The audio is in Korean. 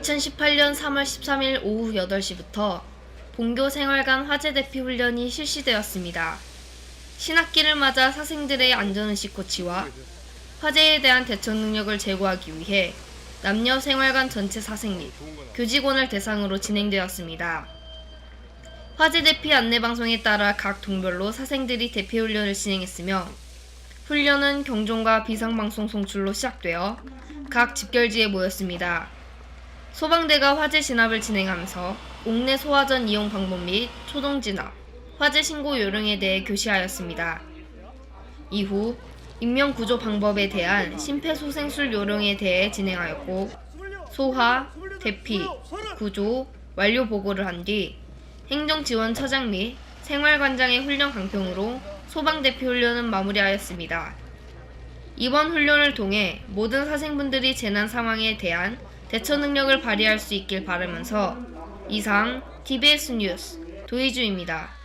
2018년 3월 13일 오후 8시부터 본교 생활관 화재 대피 훈련이 실시되었습니다. 신학기를 맞아 사생들의 안전의식 고치와 화재에 대한 대처 능력을 제고하기 위해 남녀 생활관 전체 사생 및 교직원을 대상으로 진행되었습니다. 화재 대피 안내 방송에 따라 각 동별로 사생들이 대피 훈련을 진행했으며 훈련은 경종과 비상방송 송출로 시작되어 각 집결지에 모였습니다. 소방대가 화재 진압을 진행하면서 옥내 소화전 이용 방법 및 초동 진압, 화재 신고 요령에 대해 교시하였습니다. 이후 인명 구조 방법에 대한 심폐소생술 요령에 대해 진행하였고 소화, 대피, 구조, 완료 보고를 한 뒤 행정지원처장 및 생활관장의 훈련 강평으로 소방대피 훈련은 마무리하였습니다. 이번 훈련을 통해 모든 사생분들이 재난 상황에 대한 대처 능력을 발휘할 수 있길 바라면서 이상 TBS 뉴스 도희주입니다.